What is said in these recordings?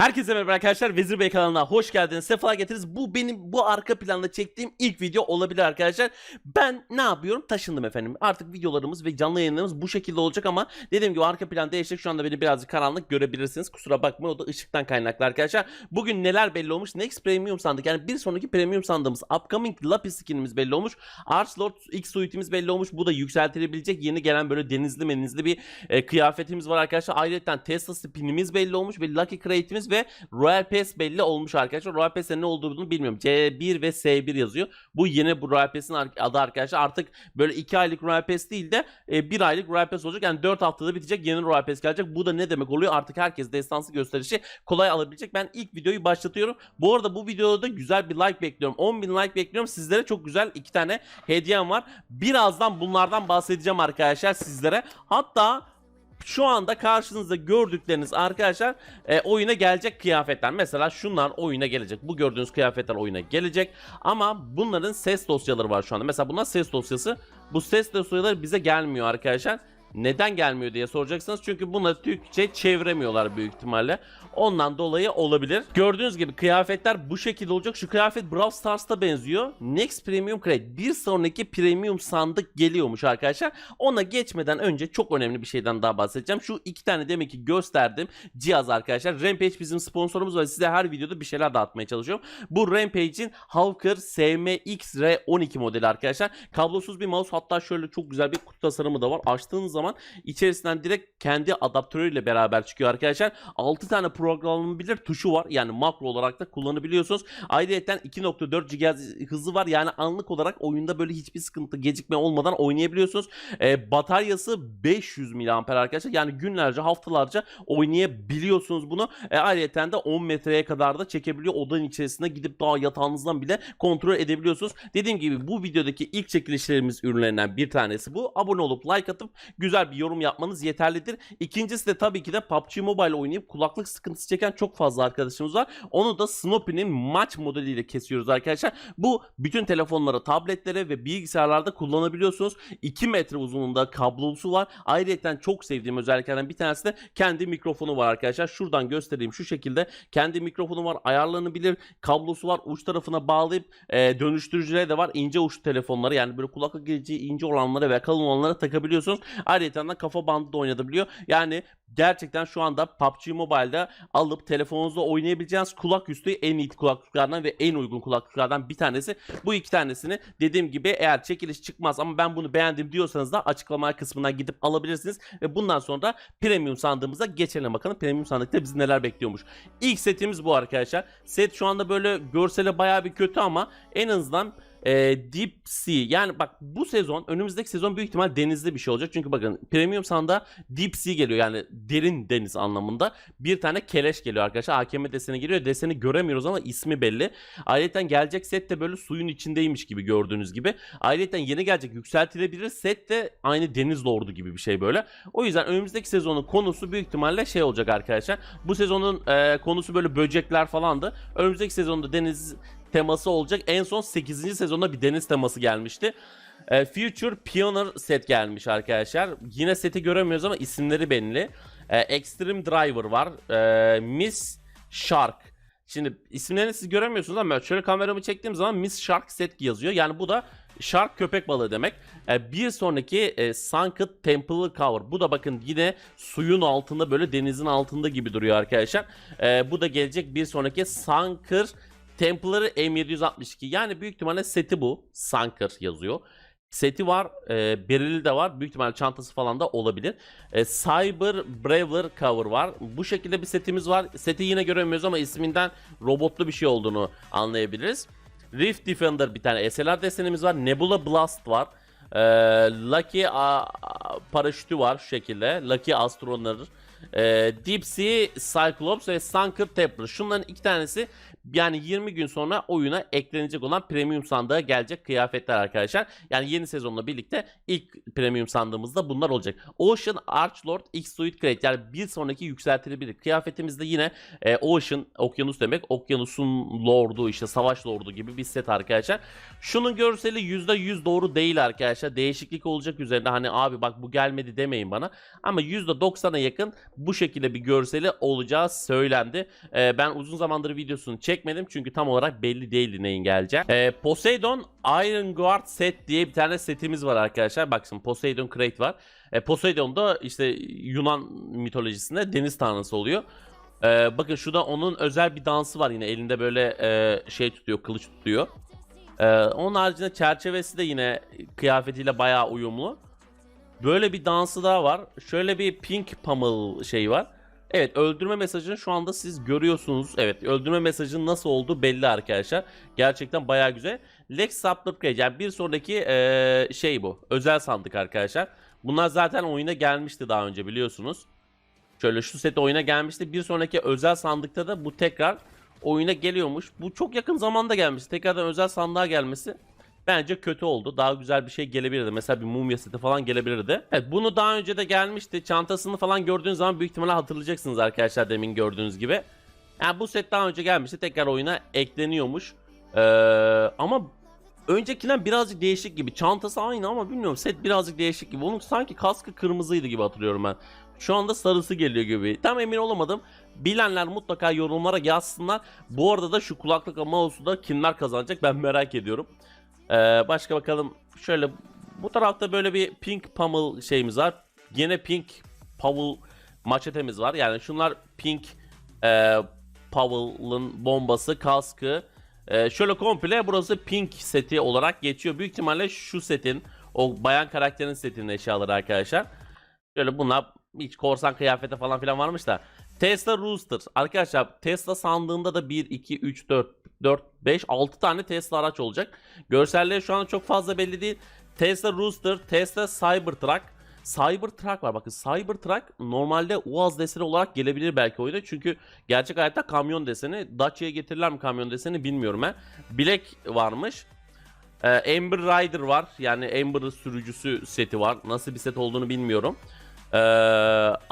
Herkese merhaba arkadaşlar. Vezir Bey kanalına hoş geldiniz. Sefa getirdiniz. Bu benim bu arka planda çektiğim ilk video olabilir arkadaşlar. Ben ne yapıyorum? Taşındım efendim. Artık videolarımız ve canlı yayınlarımız bu şekilde olacak ama dediğim gibi arka planda değişecek. Şu anda beni birazcık karanlık görebilirsiniz. Kusura bakmayın o da ışıktan kaynaklı arkadaşlar. Bugün neler belli olmuş? Next Premium sandık. Yani bir sonraki Premium sandığımız Upcoming Lapis skinimiz belli olmuş. Archlord X suite'imiz belli olmuş. Bu da yükseltilebilecek yeni gelen böyle denizli menizli bir e, kıyafetimiz var arkadaşlar. Ayrıca Tesla spinimiz belli olmuş ve Lucky Crate'imiz ve Royal Pass belli olmuş arkadaşlar. Royal Pass'e ne olduğunu bilmiyorum. C1 ve S1 yazıyor. Bu yeni bu Royal Pass'in adı arkadaşlar. Artık böyle 2 aylık Royal Pass değil de 1 aylık Royal Pass olacak. Yani 4 haftada bitecek yeni Royal Pass gelecek. Bu da ne demek oluyor? Artık herkes destansı gösterişi kolay alabilecek. Ben ilk videoyu başlatıyorum. Bu arada bu videoda da güzel bir like bekliyorum. 10.000 like bekliyorum. Sizlere çok güzel iki tane hediyem var. Birazdan bunlardan bahsedeceğim arkadaşlar sizlere. Hatta şu anda karşınızda gördükleriniz arkadaşlar e, oyuna gelecek kıyafetler. Mesela şunlar oyuna gelecek. Bu gördüğünüz kıyafetler oyuna gelecek. Ama bunların ses dosyaları var şu anda. Mesela bunlar ses dosyası. Bu ses dosyaları bize gelmiyor arkadaşlar. Neden gelmiyor diye soracaksınız. Çünkü bunları Türkçe çeviremiyorlar büyük ihtimalle. Ondan dolayı olabilir. Gördüğünüz gibi kıyafetler bu şekilde olacak. Şu kıyafet Brawl Stars'ta benziyor. Next Premium Crate. Bir sonraki premium sandık geliyormuş arkadaşlar. Ona geçmeden önce çok önemli bir şeyden daha bahsedeceğim. Şu iki tane demek ki gösterdim cihaz arkadaşlar. Rampage bizim sponsorumuz ve size her videoda bir şeyler dağıtmaya çalışıyorum. Bu Rampage'in Hawker SMX-R12 modeli arkadaşlar. Kablosuz bir mouse hatta şöyle çok güzel bir kutu tasarımı da var. Açtığınız zaman içerisinden direkt kendi adaptörüyle beraber çıkıyor arkadaşlar. 6 tane programlanabilir tuşu var. Yani makro olarak da kullanabiliyorsunuz. Ayrıca 2.4 GHz hızı var. Yani anlık olarak oyunda böyle hiçbir sıkıntı gecikme olmadan oynayabiliyorsunuz. Ee, bataryası 500 mAh arkadaşlar. Yani günlerce haftalarca oynayabiliyorsunuz bunu. E, ayrıca de 10 metreye kadar da çekebiliyor. Odanın içerisinde gidip daha yatağınızdan bile kontrol edebiliyorsunuz. Dediğim gibi bu videodaki ilk çekilişlerimiz ürünlerinden bir tanesi bu. Abone olup like atıp güzel bir yorum yapmanız yeterlidir. İkincisi de tabii ki de PUBG Mobile oynayıp kulaklık sıkıntısı çeken çok fazla arkadaşımız var. Onu da Snoopy'nin maç modeliyle kesiyoruz arkadaşlar. Bu bütün telefonlara, tabletlere ve bilgisayarlarda kullanabiliyorsunuz. 2 metre uzunluğunda kablosu var. Ayrıca çok sevdiğim özelliklerden bir tanesi de kendi mikrofonu var arkadaşlar. Şuradan göstereyim şu şekilde. Kendi mikrofonu var. Ayarlanabilir. Kablosu var. Uç tarafına bağlayıp e, dönüştürücüleri de var. İnce uç telefonları yani böyle kulaklık gireceği ince olanlara ve kalın olanlara takabiliyorsunuz. Ayrıca da kafa bandı da oynatabiliyor. Yani gerçekten şu anda PUBG Mobile'da alıp telefonunuzda oynayabileceğiniz kulak üstü en iyi kulaklıklardan ve en uygun kulaklıklardan bir tanesi. Bu iki tanesini dediğim gibi eğer çekiliş çıkmaz ama ben bunu beğendim diyorsanız da açıklama kısmından gidip alabilirsiniz. Ve bundan sonra da premium sandığımıza geçelim bakalım. Premium sandıkta bizi neler bekliyormuş. İlk setimiz bu arkadaşlar. Set şu anda böyle görsele baya bir kötü ama en azından e, Deep Sea yani bak bu sezon önümüzdeki sezon büyük ihtimal denizli bir şey olacak. Çünkü bakın premium sanda Deep Sea geliyor yani derin deniz anlamında. Bir tane keleş geliyor arkadaşlar. AKM deseni geliyor. Deseni göremiyoruz ama ismi belli. Ayrıca gelecek set de böyle suyun içindeymiş gibi gördüğünüz gibi. Ayrıca yeni gelecek yükseltilebilir set de aynı deniz lordu gibi bir şey böyle. O yüzden önümüzdeki sezonun konusu büyük ihtimalle şey olacak arkadaşlar. Bu sezonun e, konusu böyle böcekler falandı. Önümüzdeki sezonda deniz teması olacak. En son 8. sezonda bir deniz teması gelmişti. E, Future Pioneer set gelmiş arkadaşlar. Yine seti göremiyoruz ama isimleri belli. E, Extreme Driver var. E, Miss Shark. Şimdi isimlerini siz göremiyorsunuz ama şöyle kameramı çektiğim zaman Miss Shark set yazıyor. Yani bu da Shark köpek balığı demek. E, bir sonraki e, Sunken Temple Cover. Bu da bakın yine suyun altında böyle denizin altında gibi duruyor arkadaşlar. E, bu da gelecek bir sonraki Sunker Templar'ı M762 yani büyük ihtimalle seti bu. Sunker yazıyor. Seti var, e, berili de var. Büyük ihtimalle çantası falan da olabilir. E, Cyber Brawler cover var. Bu şekilde bir setimiz var. Seti yine göremiyoruz ama isminden robotlu bir şey olduğunu anlayabiliriz. Rift Defender bir tane SLR desenimiz var. Nebula Blast var. E, Lucky a, paraşütü var şu şekilde. Lucky Astronaut. E, Deep Sea Cyclops ve Sunker Templar. Şunların iki tanesi yani 20 gün sonra oyuna eklenecek olan premium sandığa gelecek kıyafetler arkadaşlar. Yani yeni sezonla birlikte ilk premium sandığımızda bunlar olacak. Ocean Archlord X Suit Crate yani bir sonraki yükseltilebilir. Kıyafetimizde yine e, Ocean okyanus demek. Okyanusun lordu işte savaş lordu gibi bir set arkadaşlar. Şunun görseli %100 doğru değil arkadaşlar. Değişiklik olacak üzerinde hani abi bak bu gelmedi demeyin bana. Ama %90'a yakın bu şekilde bir görseli olacağı söylendi. Ee, ben uzun zamandır videosunu çekmedim çünkü tam olarak belli değildi neyin geleceği. Ee, Poseidon Iron Guard set diye bir tane setimiz var arkadaşlar. Bak şimdi Poseidon Crate var. Ee, Poseidon da işte Yunan mitolojisinde deniz tanrısı oluyor. Ee, bakın şurada onun özel bir dansı var yine elinde böyle e, şey tutuyor kılıç tutuyor. Ee, onun haricinde çerçevesi de yine kıyafetiyle bayağı uyumlu. Böyle bir dansı daha var. Şöyle bir pink pummel şey var. Evet öldürme mesajını şu anda siz görüyorsunuz. Evet öldürme mesajının nasıl olduğu belli arkadaşlar. Gerçekten bayağı güzel. Lex Supplicate yani bir sonraki eee, şey bu. Özel sandık arkadaşlar. Bunlar zaten oyuna gelmişti daha önce biliyorsunuz. Şöyle şu set oyuna gelmişti. Bir sonraki özel sandıkta da bu tekrar oyuna geliyormuş. Bu çok yakın zamanda gelmişti. Tekrardan özel sandığa gelmesi bence kötü oldu. Daha güzel bir şey gelebilirdi. Mesela bir mumya seti falan gelebilirdi. Evet bunu daha önce de gelmişti. Çantasını falan gördüğünüz zaman büyük ihtimalle hatırlayacaksınız arkadaşlar demin gördüğünüz gibi. Yani bu set daha önce gelmişti. Tekrar oyuna ekleniyormuş. Ee, ama öncekinden birazcık değişik gibi. Çantası aynı ama bilmiyorum set birazcık değişik gibi. Onun sanki kaskı kırmızıydı gibi hatırlıyorum ben. Şu anda sarısı geliyor gibi. Tam emin olamadım. Bilenler mutlaka yorumlara yazsınlar. Bu arada da şu kulaklık mouse'u da kimler kazanacak ben merak ediyorum. Ee, başka bakalım. Şöyle bu tarafta böyle bir pink pummel şeyimiz var. Yine pink pummel maçetemiz var. Yani şunlar pink e, Powell'ın bombası, kaskı. E, şöyle komple burası pink seti olarak geçiyor. Büyük ihtimalle şu setin, o bayan karakterin setinin eşyaları arkadaşlar. Şöyle bunlar hiç korsan kıyafete falan filan varmış da. Tesla Rooster. Arkadaşlar Tesla sandığında da 1, 2, 3, 4, 4, 5, 6 tane Tesla araç olacak. Görselleri şu an çok fazla belli değil. Tesla Rooster, Tesla Cybertruck. Cybertruck var bakın Cybertruck normalde UAZ deseni olarak gelebilir belki oyuna çünkü gerçek hayatta kamyon deseni Dacia'ya getirirler mi kamyon deseni bilmiyorum ben. Black varmış. Ee, Amber Rider var yani Amber sürücüsü seti var nasıl bir set olduğunu bilmiyorum. Ee,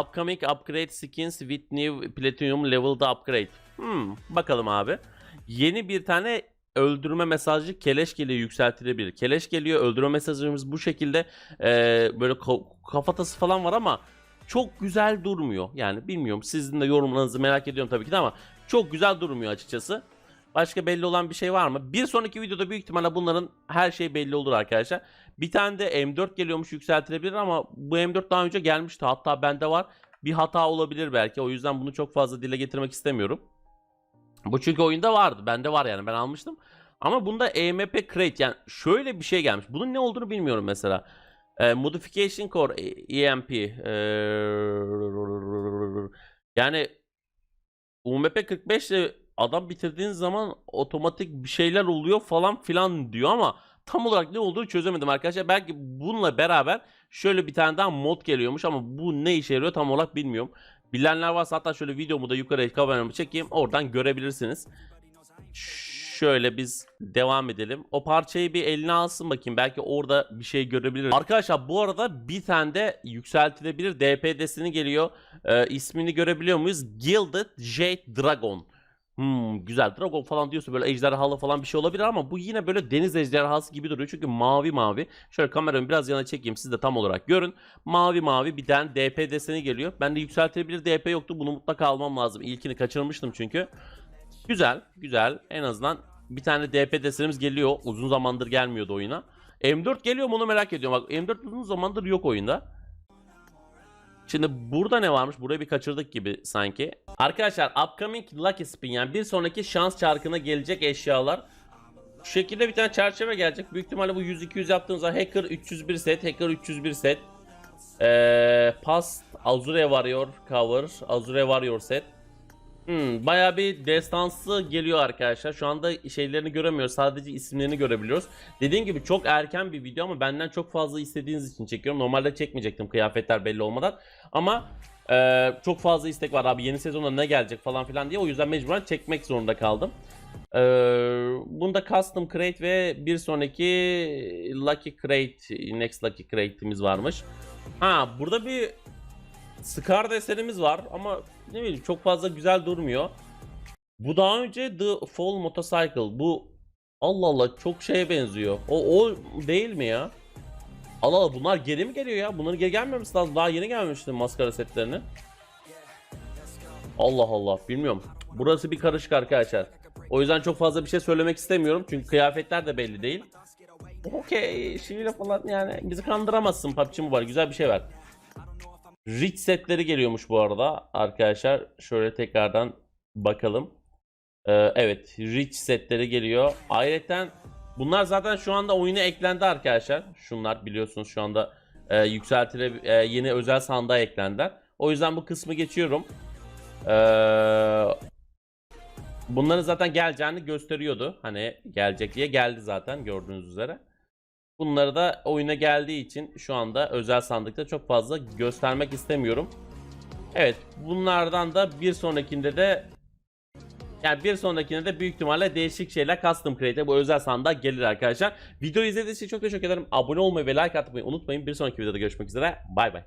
upcoming upgrade skins with new platinum level'da upgrade. Hmm, bakalım abi. Yeni bir tane öldürme mesajı keleş geliyor yükseltilebilir. Keleş geliyor öldürme mesajımız bu şekilde ee, böyle ka- kafatası falan var ama çok güzel durmuyor. Yani bilmiyorum sizin de yorumlarınızı merak ediyorum tabii ki de ama çok güzel durmuyor açıkçası. Başka belli olan bir şey var mı? Bir sonraki videoda büyük ihtimalle bunların her şey belli olur arkadaşlar. Bir tane de M4 geliyormuş yükseltilebilir ama bu M4 daha önce gelmişti. Hatta bende var. Bir hata olabilir belki. O yüzden bunu çok fazla dile getirmek istemiyorum. Bu çünkü oyunda vardı. Bende var yani ben almıştım. Ama bunda EMP Crate yani şöyle bir şey gelmiş. Bunun ne olduğunu bilmiyorum mesela. Ee, Modification Core E- EMP ee, yani UMP 45 ile adam bitirdiğin zaman otomatik bir şeyler oluyor falan filan diyor ama tam olarak ne olduğunu çözemedim arkadaşlar. Belki bununla beraber şöyle bir tane daha mod geliyormuş ama bu ne işe yarıyor tam olarak bilmiyorum. Bilenler varsa hatta şöyle videomu da yukarıya kameramı çekeyim oradan görebilirsiniz. Şöyle biz devam edelim. O parçayı bir eline alsın bakayım. Belki orada bir şey görebiliriz. Arkadaşlar bu arada bir tane de yükseltilebilir DPD'sini geliyor. Ee, ismini görebiliyor muyuz? Gilded Jade Dragon. Hmm, güzel. Dragon falan diyorsa böyle ejderhalı falan bir şey olabilir ama bu yine böyle deniz ejderhası gibi duruyor. Çünkü mavi mavi. Şöyle kameramı biraz yana çekeyim siz de tam olarak görün. Mavi mavi bir tane DP deseni geliyor. Bende yükseltilebilir DP yoktu. Bunu mutlaka almam lazım. İlkini kaçırmıştım çünkü. Güzel, güzel. En azından bir tane DP desenimiz geliyor. Uzun zamandır gelmiyordu oyuna. M4 geliyor mu onu merak ediyorum. Bak M4 uzun zamandır yok oyunda. Şimdi burada ne varmış? Burayı bir kaçırdık gibi sanki. Arkadaşlar upcoming lucky spin yani bir sonraki şans çarkına gelecek eşyalar. Şu şekilde bir tane çerçeve gelecek. Büyük ihtimalle bu 100-200 yaptığınızda Hacker 301 set, Hacker 301 set. Ee, Past, Azure Warrior Cover, Azure Warrior set. Hmm, bayağı bir destansı geliyor arkadaşlar. Şu anda şeylerini göremiyoruz. Sadece isimlerini görebiliyoruz. Dediğim gibi çok erken bir video ama benden çok fazla istediğiniz için çekiyorum. Normalde çekmeyecektim kıyafetler belli olmadan. Ama e, çok fazla istek var abi yeni sezonda ne gelecek falan filan diye. O yüzden mecburen çekmek zorunda kaldım. E, bunda custom crate ve bir sonraki lucky crate, next lucky crate'imiz varmış. Ha burada bir Scar desenimiz var ama ne bileyim çok fazla güzel durmuyor. Bu daha önce The Fall Motorcycle. Bu Allah Allah çok şeye benziyor. O o değil mi ya? Allah Allah bunlar geri mi geliyor ya? Bunların geri gelmemesi lazım. Daha yeni gelmişti maskara setlerini. Allah Allah bilmiyorum. Burası bir karışık arkadaşlar. O yüzden çok fazla bir şey söylemek istemiyorum. Çünkü kıyafetler de belli değil. Okey şiirle falan yani bizi kandıramazsın PUBG Mobile güzel bir şey var. Rich setleri geliyormuş bu arada arkadaşlar. Şöyle tekrardan bakalım. Ee, evet Rich setleri geliyor. Ayrıca bunlar zaten şu anda oyuna eklendi arkadaşlar. Şunlar biliyorsunuz şu anda e, yükseltile e, yeni özel sandığa eklendiler. O yüzden bu kısmı geçiyorum. Ee, bunların zaten geleceğini gösteriyordu. Hani gelecek diye geldi zaten gördüğünüz üzere. Bunları da oyuna geldiği için şu anda özel sandıkta çok fazla göstermek istemiyorum. Evet bunlardan da bir sonrakinde de yani bir sonrakinde de büyük ihtimalle değişik şeyler custom create bu özel sandığa gelir arkadaşlar. Videoyu izlediğiniz için çok teşekkür ederim. Abone olmayı ve like atmayı unutmayın. Bir sonraki videoda görüşmek üzere. Bay bay.